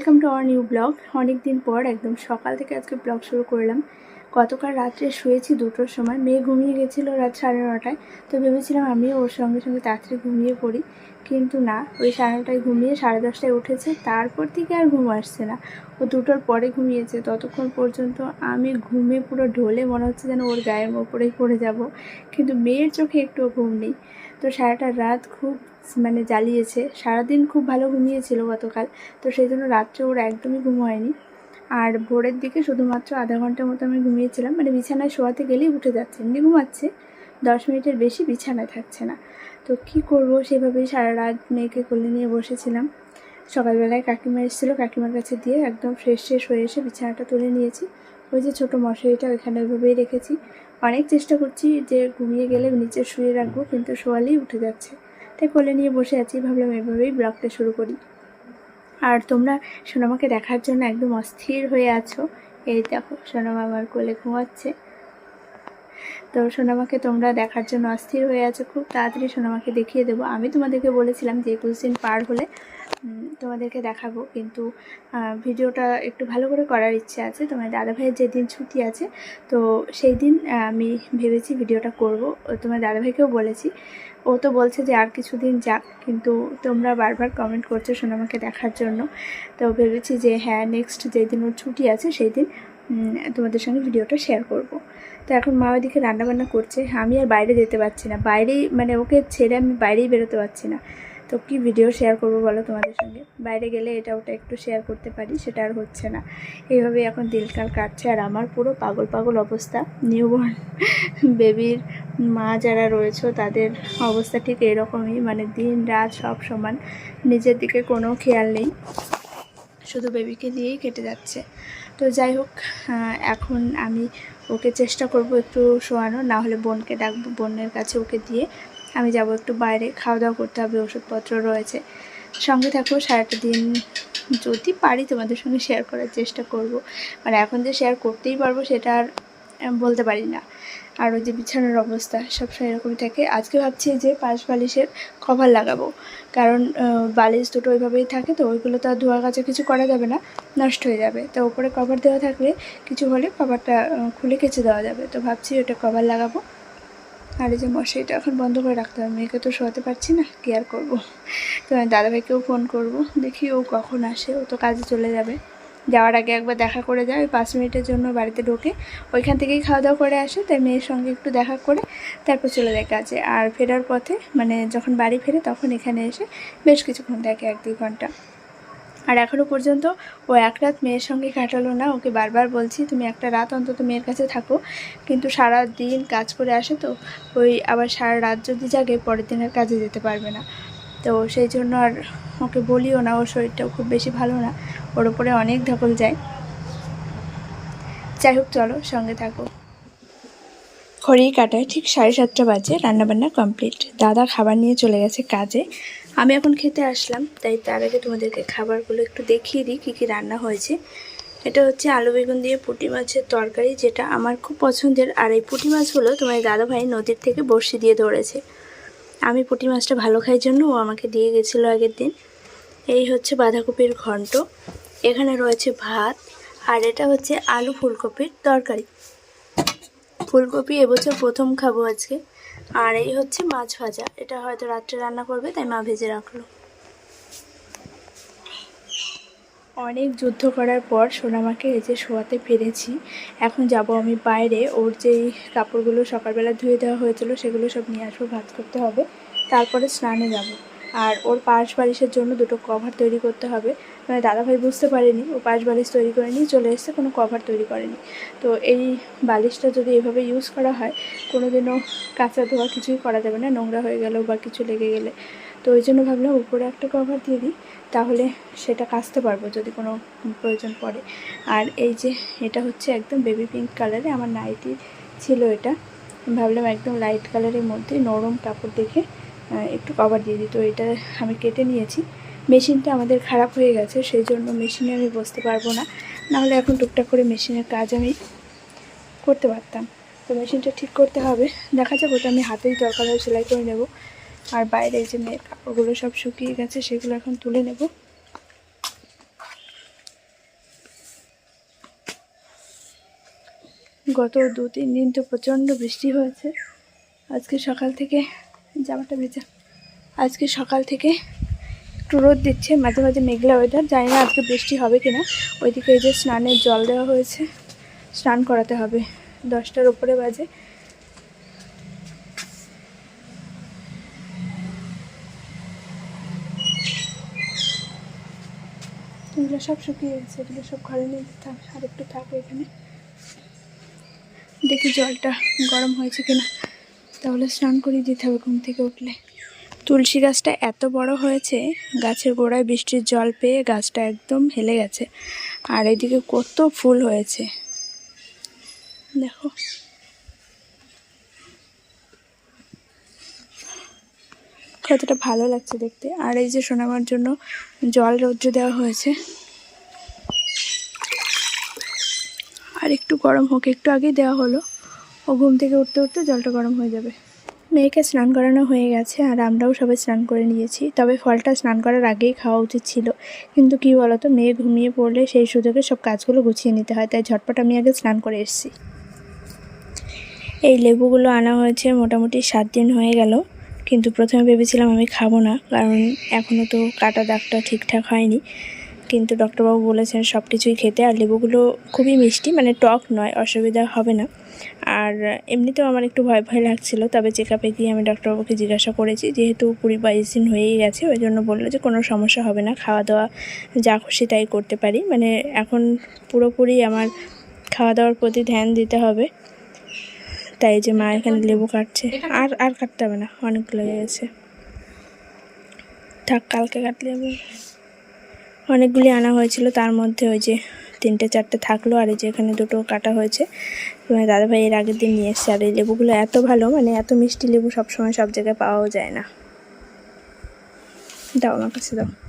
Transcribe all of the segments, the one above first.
Welcome to our new blog অনেক দিন পর একদম সকাল থেকে আজকে ব্লগ শুরু করলাম। গতকাল রাত্রে শুয়েছি দুটোর সময়। মেয়ে ঘুমিয়ে গেছিল রাত সাড়ে নটায়। তো ভেবেছিলাম আমিও ওর সঙ্গে সঙ্গে তাড়াতাড়ি ঘুমিয়ে পড়ি। কিন্তু না, ওই সাড়ে নটায় ঘুমিয়ে সাড়ে দশটায় উঠেছে। তারপর থেকে আর ঘুম আসছে না। ও দুটোর পরে ঘুমিয়েছে। ততক্ষণ পর্যন্ত আমি ঘুমে পুরো ঢোলে মনে হচ্ছে যেন ওর গায়ের ওপরেই পড়ে যাব। কিন্তু মেয়ের চোখে একটুও ঘুম নেই। তো সারাটা রাত খুব মানে জ্বালিয়েছে। সারাদিন খুব ভালো ঘুমিয়েছিল গতকাল। তো সেই জন্য রাত্রে ওর একদমই ঘুম হয়নি। আর ভোরের দিকে শুধুমাত্র আধা ঘণ্টার মতো আমি ঘুমিয়েছিলাম। মানে বিছানায় শোয়াতে গেলেই উঠে যাচ্ছে। এমনি ঘুমাচ্ছে। দশ মিনিটের বেশি বিছানায় থাকছে না। তো কি করব? সেভাবেই সারা রাত মেয়েকে কোলে নিয়ে বসেছিলাম। সকালবেলায় কাকিমা এসেছিল কাকিমার কাছে দিয়ে একদম ফ্রেশ ফ্রেশ হয়ে এসে বিছানাটা তুলে নিয়েছি। ওই যে ছোটো মশারিটা ওইখানে ওইভাবেই রেখেছি। অনেক চেষ্টা করছি যে ঘুমিয়ে গেলে নিচে শুয়ে রাখব, কিন্তু শোয়ালেই উঠে যাচ্ছে। তাই কোলে নিয়ে বসে আছি, ভাবলাম এভাবেই ব্লগটা শুরু করি। আর তোমরা সোনামাকে দেখার জন্য একদম অস্থির হয়ে আছো? এই দেখো, সোনামা আমার কোলে ঘুমাচ্ছে। তো সোনামাকে তোমরা দেখার জন্য অস্থির হয়ে আছো, খুব তাড়াতাড়ি সোনামাকে দেখিয়ে দেবো। আমি তোমাদেরকে বলেছিলাম যে একুশ দিন পার হলে তোমাদেরকে দেখাবো। কিন্তু ভিডিওটা একটু ভালো করে করার ইচ্ছে আছে। তোমার দাদাভাইয়ের যেদিন ছুটি আছে, তো সেই দিন আমি ভেবেছি ভিডিওটা করব। তোমার দাদাভাইকেও বলেছি ও তো বলছে যে আর কিছুদিন যাক, কিন্তু তোমরা বারবার কমেন্ট করছ সোনামাকে দেখার জন্য। তো ভেবেছি যে হ্যাঁ নেক্সট যেদিন ওর ছুটি আছে সেই দিন তোমাদের সঙ্গে ভিডিওটা শেয়ার করব। তো এখন মা ওইদিকে রান্নাবান্না করছে। আমি আর বাইরে যেতে পারছি না। বাইরেই মানে ওকে ছেড়ে আমি বাইরেই বেরোতে পারছি না। তো কি ভিডিও শেয়ার করব বলো তোমাদের সঙ্গে? বাইরে গেলে এটা ওটা একটু শেয়ার করতে পারি, সেটা আর হচ্ছে না। এইভাবে এখন দিনকাল কাটছে আর আমার পুরো পাগল পাগল অবস্থা। নিউবর্ন বেবির মা যারা রয়েছে, তাদের অবস্থা ঠিক এরকমই। মানে দিন রাত সব সমান। নিজের দিকে কোনো খেয়াল নেই। শুধু বেবিকে দিয়েই কেটে যাচ্ছে। তো যাই হোক এখন আমি ওকে চেষ্টা করব একটু শোয়ানো না হলে বোনকে ডাকবো, বোনের কাছে ওকে দিয়ে আমি যাব একটু বাইরে খাওয়া দাওয়া করতে হবে, ওষুধপত্র রয়েছে। সঙ্গে থাকব সারাটা দিন যদি পারি তোমাদের সঙ্গে শেয়ার করার চেষ্টা করব। মানে এখন যে শেয়ার করতেই পারব সেটা আর বলতে পারি না। আর ওই যে বিছানার অবস্থা, সবসময় এরকমই থাকে। আজকে ভাবছি যে পাশ বালিশের কভার লাগাবো। কারণ বালিশ দুটো ওইভাবেই থাকে তো, ওইগুলো তো আর ধোয়া কাছে কিছু করা যাবে না, নষ্ট হয়ে যাবে। তো ওপরে কভার দেওয়া থাকলে কিছু হলে কভারটা খুলে কেচে দেওয়া যাবে। তো ভাবছি ওটা কভার লাগাবো। আর এই যে মশারিটা এখন বন্ধ করে রাখতে হবে। মেয়েকে তো শোয়াতে পারছি না, কি আর করব? তো আমি দাদাভাইকেও ফোন করব, দেখি ও কখন আসে। ও তো কাজে চলে যাবে। যাওয়ার আগে একবার দেখা করে যায়, ওই পাঁচ মিনিটের জন্য বাড়িতে ঢোকে। ওইখান থেকেই খাওয়া দাওয়া করে আসে, তাই মেয়ের সঙ্গে একটু দেখা করে তারপর চলে যায় কাজে। আর ফেরার পথে মানে যখন বাড়ি ফেরে তখন এখানে এসে বেশ কিছুক্ষণ থাকে, এক দুই ঘণ্টা। আর এখনও পর্যন্ত ও এক রাত মেয়ের সঙ্গে কাটালো না। ওকে বারবার বলছি, তুমি একটা রাত অন্তত মেয়ের কাছে থাকো। কিন্তু সারা দিন কাজ করে আসে তো, ওই আবার সারা রাত যদি জাগে, পরের দিন আর কাজে যেতে পারবে না। তো সেই জন্য আর ওকে বলিও না, ওর শরীরটাও খুব বেশি ভালো না। ওর ওপরে অনেক ধকল যায়। যাই হোক, চলো সঙ্গে থাকো। ঘড়ির কাটায় ঠিক সাড়ে সাতটা বাজে, রান্নাবান্না কমপ্লিট। দাদা খাবার নিয়ে চলে গেছে কাজে। আমি এখন খেতে আসলাম, তাই তার আগে তোমাদেরকে খাবারগুলো একটু দেখিয়ে দিই, কী কী রান্না হয়েছে। এটা হচ্ছে আলু বেগুন দিয়ে পুঁটি মাছের তরকারি, যেটা আমার খুব পছন্দের। আর এই পুঁটি মাছগুলো তোমার দাদাভাই নদীর থেকে বড়শি দিয়ে ধরেছে। আমি পুঁটি মাছটা ভালো খাই জন্য ও আমাকে দিয়ে গেছিল আগের দিন। এই হচ্ছে বাঁধাকপির ঘন্ট। এখানে রয়েছে ভাত, আর এটা হচ্ছে আলু ফুলকপির তরকারি। ফুলকপি এবছর প্রথম খাব আজকে। আর এই হচ্ছে মাছ ভাজা। এটা হয়তো রাত্রে রান্না করবে, তাই মা ভেজে রাখল। অনেক যুদ্ধ করার পর সোনামাকে এই যে শোয়াতে পেরেছি। এখন যাব আমি বাইরে। ওর যেই কাপড়গুলো সকালবেলা ধুয়ে দেওয়া হয়েছিল, সেগুলো সব নিয়ে আসব ভাজ করতে হবে। তারপরে স্নানে যাব। আর ওর পাশ বালিশের জন্য দুটো কভার তৈরি করতে হবে। মানে দাদাভাই বুঝতে পারেনি, ও পাশ বালিশ তৈরি করে নিয়ে চলে এসছে, কোনো কভার তৈরি করেনি। তো এই বালিশটা যদি এভাবে ইউজ করা হয় কোনো দিনও কাঁচা ধোয়া কিছুই করা যাবে না, নোংরা হয়ে গেলেও বা কিছু লেগে গেলে। তো ওই জন্য ভাবলাম উপরে একটা কভার দিয়ে দিই, তাহলে সেটা কাচতে পারব যদি কোনো প্রয়োজন পড়ে। আর এই যে এটা হচ্ছে একদম বেবি পিঙ্ক কালারে আমার নাইটি ছিল এটা। ভাবলাম একদম লাইট কালারের মধ্যে নরম কাপড় দেখে একটু কভার দিয়ে দিই। তো এটা আমি কেটে নিয়েছি। মেশিনটা আমাদের খারাপ হয়ে গেছে, সেই জন্য মেশিনে আমি বসতে পারব না। নাহলে এখন টুকটাক করে মেশিনের কাজ আমি করতে পারতাম। তো মেশিনটা ঠিক করতে হবে। দেখা যাক, ওটা আমি হাতেই দরকার হয় সেলাই করে নেব। আর বাইরে যে মেয়ের কাপড়গুলো সব শুকিয়ে গেছে, সেগুলো এখন তুলে নেব। গত দু তিন দিন তো প্রচণ্ড বৃষ্টি হয়েছে। আজকে সকাল থেকে জামাটা ভেজা। আজকে সকাল থেকে একটু রোদ দিচ্ছে, মাঝে মাঝে মেঘলা ওয়েদার জানি না আজকে বৃষ্টি হবে কিনা। ওইদিকে এই যে স্নানের জল দেওয়া হয়েছে, স্নান করাতে হবে। দশটার উপরে বাজে। এগুলো সব শুকিয়ে গেছে, এগুলো সব ঘরে নিয়ে থাক আর একটু থাকবে এখানে। দেখি জলটা গরম হয়েছে কিনা। তাহলে স্নান করিয়ে দিতে হবে ঘুম থেকে উঠলে। তুলসী গাছটা এত বড় হয়েছে, গাছের গোড়ায় বৃষ্টির জল পেয়ে গাছটা একদম হেলে গেছে। আর এদিকে কত ফুল হয়েছে। দেখো। কতটা ভালো লাগছে দেখতে। আর এই যে শোনাবার জন্য জল রৌদ্র দেওয়া হয়েছে। আর একটু গরম হোক, একটু আগেই দেওয়া হলো। ও ঘুম থেকে উঠতে উঠতে জলটা গরম হয়ে যাবে। মেয়েকে স্নান করানো হয়ে গেছে আর আমরাও সবাই স্নান করে নিয়েছি। তবে ফলটা স্নান করার আগেই খাওয়া উচিত ছিল। কিন্তু কি বলতো, মেয়ে ঘুমিয়ে পড়লে সেই সুযোগে সব কাজগুলো গুছিয়ে নিতে হয়, তাই ঝটপট আমি আগে স্নান করে এসেছি। এই লেবুগুলো আনা হয়েছে মোটামুটি সাত দিন হয়ে গেল। কিন্তু প্রথমে ভেবেছিলাম আমি খাব না, কারণ এখনও তো কাটা দাগটা ঠিকঠাক হয়নি। কিন্তু ডক্টরবাবু বলেছেন সব কিছুই খেতে আর লেবুগুলো খুবই মিষ্টি মানে টক নয়, অসুবিধা হবে না। আর এমনিতেও আমার একটু ভয় ভয় লাগছিল, তবে চেক আপে গিয়ে আমি ডক্টরবাবুকে জিজ্ঞাসা করেছি, যেহেতু কুড়ি বাইশ দিন হয়েই গেছে, ওই জন্য বলল যে কোনো সমস্যা হবে না খাওয়া দাওয়া যা খুশি তাই করতে পারি। মানে এখন পুরোপুরি আমার খাওয়া দাওয়ার প্রতি ধ্যান দিতে হবে, তাই যে মা এখানে লেবু কাটছে। আর আর কাটতে হবে না অনেক লেগে গেছে। থাক, কালকে কাটলে হবে। অনেকগুলি আনা হয়েছিল, তার মধ্যে ওই যে তিনটে, চারটে থাকল আর এই যে এখানে দুটো কাটা হয়েছে। মানে দাদাভাই এর আগের দিন নিয়ে এসছে। আর এই লেবুগুলো এত ভালো মানে এত মিষ্টি লেবু সবসময় সব জায়গায় পাওয়াও যায় না। দাও আমার কাছে দাও।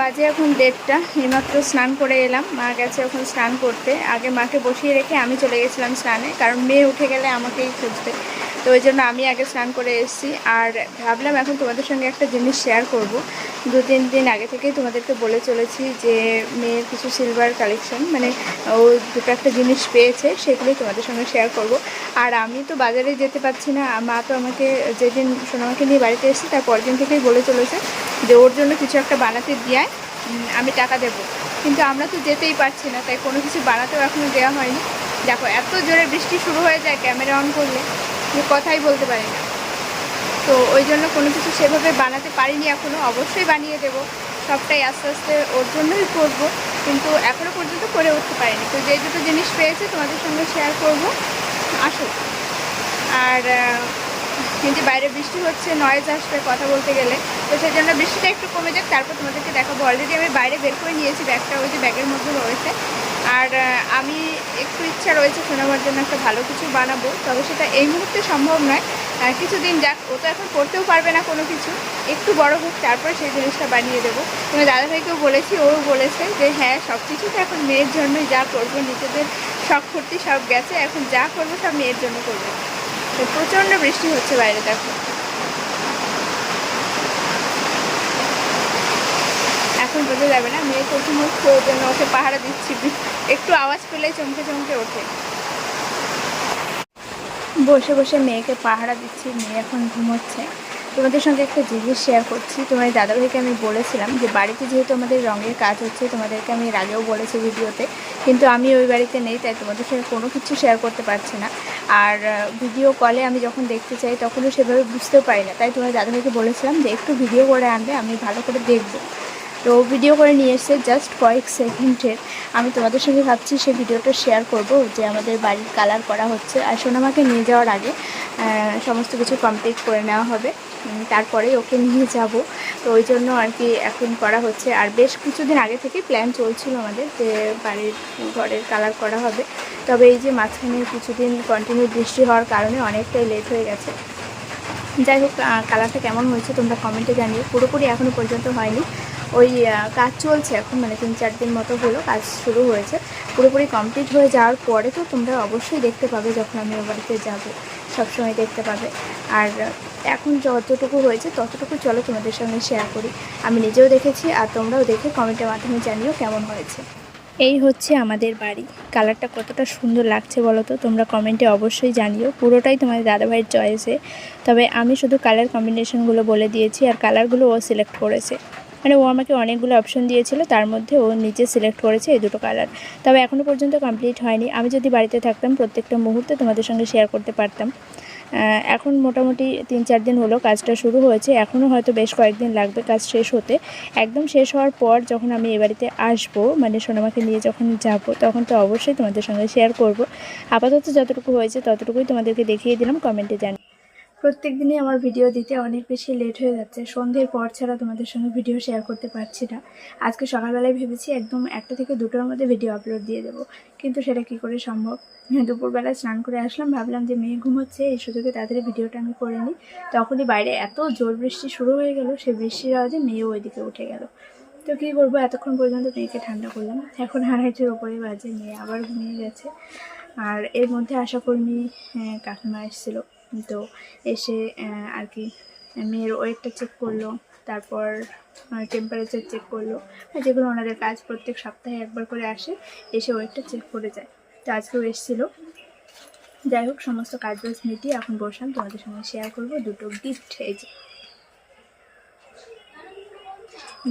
বাজে এখন দেড়টা, এইমাত্র স্নান করে এলাম। মা গেছে এখন স্নান করতে। আগে মাকে বসিয়ে রেখে আমি চলে গেছিলাম স্নানে, কারণ মেয়ে উঠে গেলে আমাকেই খুঁজবে তো ওই জন্য আমি আগে স্নান করে এসেছি। আর ভাবলাম এখন তোমাদের সঙ্গে একটা জিনিস শেয়ার করব। দু তিন দিন আগে থেকেই তোমাদেরকে বলে চলেছি যে, মেয়ের কিছু সিলভার কালেকশন মানে ও দুটো একটা জিনিস পেয়েছে, সেগুলোই তোমাদের সঙ্গে শেয়ার করব। আর আমি তো বাজারে যেতে পারছি না মা তো আমাকে যেদিন সোনামাকে নিয়ে বাড়িতে এসেছি, তার পরের দিন থেকেই বলে চলেছে যে, ওর জন্য কিছু একটা বানাতে দিয়ে আমি টাকা দেব। কিন্তু আমরা তো যেতেই পারছি না, তাই কোনো কিছু বানাতেও এখনও দেওয়া হয়নি। দেখো, এত জোরে বৃষ্টি শুরু হয়ে যায়, ক্যামেরা অন করলে। যে কথাই বলতে পারি না। তো ওই জন্য কোনো কিছু সেভাবে বানাতে পারিনি এখনও অবশ্যই বানিয়ে দেব। সবটাই আস্তে আস্তে ওর জন্যই করব, কিন্তু এখনও পর্যন্ত করে উঠতে পারিনি। তো যে দুটো জিনিস পেয়েছে তোমাদের সঙ্গে শেয়ার করব আসো আর কিন্তু বাইরে বৃষ্টি হচ্ছে নয়েজ আসবে কথা বলতে গেলে। তো সেই জন্য বৃষ্টিটা একটু কমে যাক, তারপর তোমাদেরকে দেখাবো। অলরেডি আমি বাইরে বের করে নিয়েছি ব্যাগটা, ওই যে ব্যাগের মধ্যে রয়েছে। আর আমি একটু ইচ্ছা রয়েছে শোনাবার জন্য একটা ভালো কিছু বানাবো, তবে সেটা এই মুহূর্তে সম্ভব নয়। কিছুদিন যাক, ও তো এখন করতেও পারবে না কোনো কিছু। একটু বড় হোক, তারপর সেই জিনিসটা বানিয়ে দেবো। তুমি দাদাভাইকেও বলেছি, ও বলেছে যে হ্যাঁ সব কিছু তো এখন মেয়ের জন্যই যা করব, নিজেদের শখ ফুর্তি সব গেছে, এখন যা করব সব মেয়ের জন্য করব। তো প্রচণ্ড বৃষ্টি হচ্ছে বাইরে, দেখো এখন বোঝা যাবে না? মেয়ে প্রথম ওর জন্য ওকে পাহারা দিচ্ছি। একটু আওয়াজ পেলেই চমকে চমকে ওঠে। বসে বসে মেয়েকে পাহারা দিচ্ছি, মেয়ে এখন ঘুমোচ্ছে। তোমাদের সঙ্গে একটা জিনিস শেয়ার করছি। তোমার দাদাভাইকে আমি বলেছিলাম যে, বাড়িতে যেহেতু আমাদের রঙের কাজ হচ্ছে, তোমাদেরকে আমি এর আগেও বলেছি ভিডিওতে, কিন্তু আমি ওই বাড়িতে নেই, তাই তোমাদের সঙ্গে কোনো কিছু শেয়ার করতে পারছি না। আর ভিডিও কলে আমি যখন দেখতে চাই, তখনও সেভাবে বুঝতেও পারি না। তাই তোমার দাদাভাইকে বলেছিলাম যে, একটু ভিডিও করে আনবে, আমি ভালো করে দেখব। তো ভিডিও করে নিয়ে এসে জাস্ট কয়েক সেকেন্ডের আমি তোমাদের সঙ্গে ভাবছি সেই ভিডিওটা শেয়ার করব যে আমাদের বাড়ির কালার করা হচ্ছে। আর সোনামাকে নিয়ে যাওয়ার আগে সমস্ত কিছু কমপ্লিট করে নেওয়া হবে। তারপরে ওকে নিয়ে যাব। তো ওই জন্য আর কি এখন করা হচ্ছে। আর বেশ কিছুদিন আগে থেকে প্ল্যান চলছিল আমাদের যে বাড়ির ঘরের কালার করা হবে। তবে এই যে মাঝখানে কিছুদিন কন্টিনিউ বৃষ্টি হওয়ার কারণে অনেকটাই লেট হয়ে গেছে। যাই হোক কালারটা কেমন হয়েছে তোমরা কমেন্টে জানিও। পুরোপুরি এখনও পর্যন্ত হয়নি। ওই কাজ চলছে এখন মানে তিন চার দিন মতো হলো, কাজ শুরু হয়েছে। পুরোপুরি কমপ্লিট হয়ে যাওয়ার পরে তো তোমরা অবশ্যই দেখতে পাবে যখন আমি ও বাড়িতে যাব, সবসময় দেখতে পাবে। আর এখন যতটুকু হয়েছে, ততটুকু চলো তোমাদের সঙ্গে শেয়ার করি। আমি নিজেও দেখেছি আর তোমরাও দেখে কমেন্টের মাধ্যমে জানিও কেমন হয়েছে। এই হচ্ছে আমাদের বাড়ি। কালারটা কতটা সুন্দর লাগছে বলো তো? তোমরা কমেন্টে অবশ্যই জানিও। পুরোটাই তোমাদের দাদাভাইয়ের চয়েসে তবে আমি শুধু কালার কম্বিনেশনগুলো বলে দিয়েছি, আর কালারগুলো ও সিলেক্ট করেছে। মানে ও আমাকে অনেকগুলো অপশন দিয়েছিল, তার মধ্যে ও নিজে সিলেক্ট করেছে এই দুটো কালার তবে এখনও পর্যন্ত কমপ্লিট হয়নি। আমি যদি বাড়িতে থাকতাম, প্রত্যেকটা মুহূর্তে তোমাদের সঙ্গে শেয়ার করতে পারতাম। এখন মোটামুটি তিন চার দিন হলো, কাজটা শুরু হয়েছে। এখনও হয়তো বেশ কয়েকদিন লাগবে কাজ শেষ হতে। একদম শেষ হওয়ার পর যখন আমি এ বাড়িতে আসব মানে সোনামাকে নিয়ে যখন যাব, তখন তো অবশ্যই তোমাদের সঙ্গে শেয়ার করব। আপাতত যতটুকু হয়েছে, ততটুকুই তোমাদেরকে দেখিয়ে দিলাম। কমেন্টে জানি প্রত্যেক দিনই আমার ভিডিও দিতে অনেক বেশি লেট হয়ে যাচ্ছে। সন্ধ্যের পর ছাড়া তোমাদের সঙ্গে ভিডিও শেয়ার করতে পারছি না। আজকে সকালবেলায় ভেবেছি একদম একটা থেকে দুটোর মধ্যে ভিডিও আপলোড দিয়ে দেবো। কিন্তু সেটা কি করে সম্ভব? দুপুরবেলা স্নান করে আসলাম ভাবলাম যে মেয়ে ঘুমোচ্ছে এই সুযোগে তাড়াতাড়ি ভিডিওটা আমি করে নিই। তখনই বাইরে এত জোর বৃষ্টি শুরু হয়ে গেল সেই বৃষ্টির আওয়াজে মেয়েও ওইদিকে উঠে গেল। তো কী করব? এতক্ষণ পর্যন্ত মেয়েকে ঠান্ডা করলাম। এখন আড়াইটের ওপরে বাজে মেয়ে আবার ঘুমিয়ে গেছে। আর এর মধ্যে আশাকর্মী আহ, কাকিমা এসেছিল। তো এসে আর কি, মেয়ের ওয়েটটা চেক করল, তারপর টেম্পারেচার চেক করল। যেগুলো ওনাদের কাজ প্রত্যেক সপ্তাহে একবার করে আসে, এসে ওয়েটটা চেক করে যায়। তো আজকেও এসেছিল। যাই হোক, সমস্ত কাজ বাজ মিটিয়ে এখন বসলাম, তোমাদের সঙ্গে শেয়ার করব দুটো গিফট এই যে।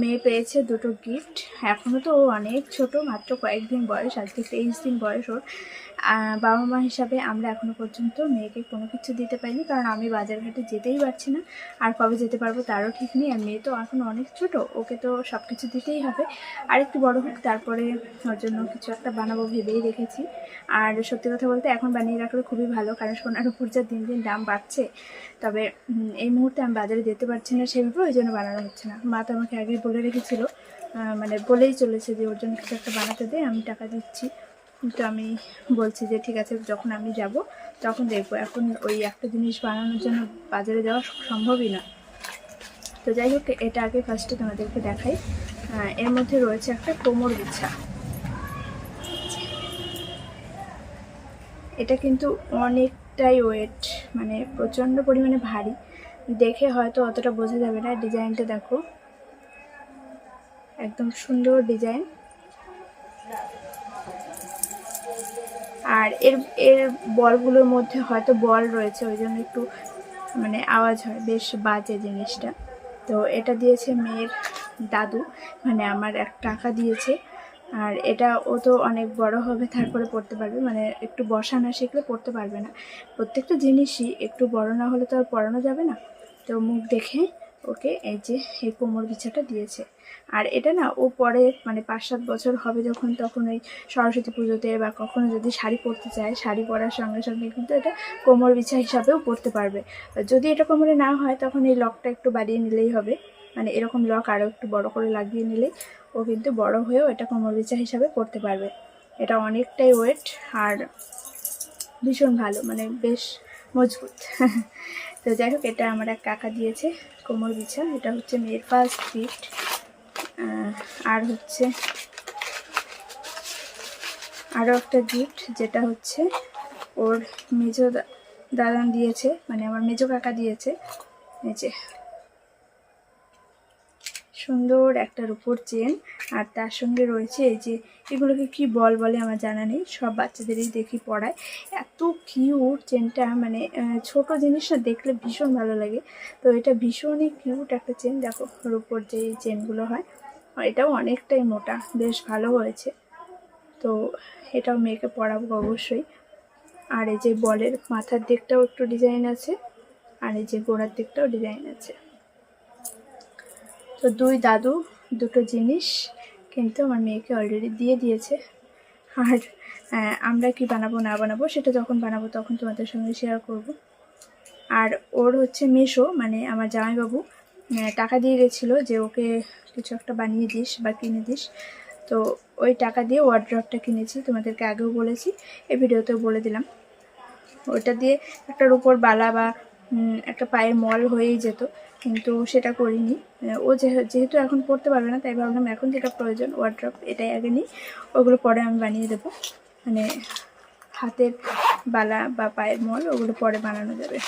মেয়ে পেয়েছে দুটো গিফট এখনও তো ও অনেক ছোট, মাত্র কয়েকদিন বয়স, আজকে তেইশ দিন বয়স ওর। বাবা মা হিসাবে আমরা এখনও পর্যন্ত মেয়েকে কোনো কিছু দিতে পারিনি, কারণ আমি বাজার ঘাটে যেতেই পারছি না। আর কবে যেতে পারব তারও ঠিক নেই, আর মেয়ে তো এখন অনেক ছোট, ওকে তো সব কিছু দিতেই হবে। আর একটু বড় হোক, তারপরে ওর জন্য কিছু একটা বানাবো ভেবেই রেখেছি। আর সত্যি কথা বলতে এখন বানিয়ে রাখলে খুবই ভালো, কারণ সোনার উপর যা দিন দিন দাম বাড়ছে, তবে এই মুহূর্তে আমি বাজারে যেতে পারছি না সেভাবে, ওই জন্য বানানো হচ্ছে না। মা তো আমাকে আগেই বলে রেখেছিল মানে বলেই চলেছে যে ওর জন্য কিছু একটা বানাতে দে, আমি টাকা দিচ্ছি। কিন্তু আমি বলছি যে, ঠিক আছে, যখন আমি যাব, তখন দেখব। এখন ওই একটা জিনিস বানানোর জন্য বাজারে যাওয়া সম্ভবই না। তো যাই হোক, এটা আগে ফার্স্টে তোমাদেরকে দেখাই। এর মধ্যে রয়েছে একটা কোমর বিছা। এটা কিন্তু অনেকটাই ওয়েট মানে প্রচণ্ড পরিমাণে ভারী। দেখে হয়তো অতটা বোঝা যাবে না। ডিজাইনটা দেখো। একদম সুন্দর ডিজাইন। আর এর এর বলগুলোর মধ্যে হয়তো বল রয়েছে, ওই জন্য একটু মানে আওয়াজ হয়, বেশ বাজে জিনিসটা। তো এটা দিয়েছে মেয়ের দাদু মানে আমার এক টাকা দিয়েছে। আর এটা ও তো অনেক বড় হবে, তারপরে পড়তে পারবে। মানে একটু বসা না শিখলে পড়তে পারবে না। প্রত্যেকটা জিনিসই একটু বড় না হলে তো আর পড়ানো যাবে না। তো মুখ দেখে ওকে, এই যে এই কোমর বিছাটা দিয়েছে। আর এটা না, ও পরে মানে পাঁচ সাত বছর হবে যখন, তখন ওই সরস্বতী পুজোতে বা কখনো যদি শাড়ি পরতে চায়, শাড়ি পরার সঙ্গে সঙ্গে কিন্তু এটা কোমর বিছা হিসাবেও পরতে পারবে। যদি এটা কোমরে না হয়, তখন এই লকটা একটু বাড়িয়ে নিলেই হবে। মানে এরকম লক আরও একটু বড় করে লাগিয়ে নিলে ও কিন্তু বড় হয়েও এটা কোমর বিছা হিসাবে পরতে পারবে। এটা অনেকটাই ওয়েট আর ভীষণ ভালো মানে বেশ মজবুত। তো যাই হোক, এটা আমার এক কাকা দিয়েছে, কোমর বিছা। এটা হচ্ছে মেয়ের ফার্স্ট গিফট আর হচ্ছে আরও একটা গিফট যেটা হচ্ছে ওর মেজো দাদান দিয়েছে মানে আমার মেজো কাকা দিয়েছে। এই যে সুন্দর একটা রূপোর চেন, আর তার সঙ্গে রয়েছে এই যে এগুলোকে কি বল বলে আমার জানা নেই, সব বাচ্চাদেরই দেখি পড়ায়। এত কিউট চেনটা মানে ছোট জিনিসটা দেখলে ভীষণ ভালো লাগে। তো এটা ভীষণই কিউট একটা চেন, দেখো রূপোর যে চেনগুলো হয় এটাও অনেকটাই মোটা, বেশ ভালো হয়েছে। তো এটাও মেয়েকে পরাবো অবশ্যই। আর এই যে বলের মাথার দিকটাও একটু ডিজাইন আছে, আর এই যে গোড়ার দিকটাও ডিজাইন আছে। তো দুই দাদু, দুটো জিনিস কিন্তু আমার মেয়েকে অলরেডি দিয়ে দিয়েছে। আর আমরা কি বানাবো, না বানাবো সেটা যখন বানাবো তখন তোমাদের সঙ্গে শেয়ার করব। আর ওর হচ্ছে মেশো মানে আমার জামাইবাবু টাকা দিয়ে গেছিল যে ওকে কিছু একটা বানিয়ে দিস বা কিনে দিস। তো ওই টাকা দিয়ে ওয়ার্ড্রপটা কিনেছি, তোমাদেরকে আগেও বলেছি, এই ভিডিওতেও বলে দিলাম। ওটা দিয়ে একটার উপর বালা বা একটা পায়ের মল হয়েই যেত। কিন্তু সেটা করিনি। ও যেহে- যেহেতু এখন পড়তে পারবে না, তাই ভাবলাম এখন যেটা প্রয়োজন ওয়ার্ড্রপ এটাই আগে নিই। ওগুলো পরে আমি বানিয়ে দেবো। মানে হাতের বালা বা পায়ের মল, ওগুলো পরে বানানো যাবে।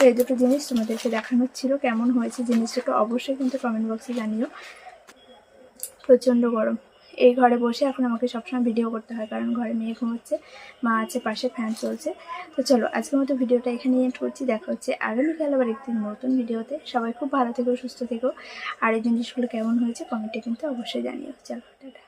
এই দুটো জিনিস তোমাদেরকে দেখানোর ছিল, কেমন হয়েছে জিনিসটাকে অবশ্যই কিন্তু কমেন্ট বক্সে জানিও। প্রচণ্ড গরম। এই ঘরে বসে এখন আমাকে সবসময় ভিডিও করতে হয়, কারণ ঘরে মেয়ে ঘুমোচ্ছে, মা আছে, পাশে ফ্যান চলছে। তো চলো, আজকের মতো ভিডিওটা এখানে এন্ড করছি। দেখা হচ্ছে আগামীকাল আবার একটি নতুন ভিডিওতে সবাই খুব ভালো থেকো, সুস্থ থেকো। আর এই জিনিসগুলো কেমন হয়েছে কমেন্টে কিন্তু অবশ্যই জানিও। চলো, টাটা।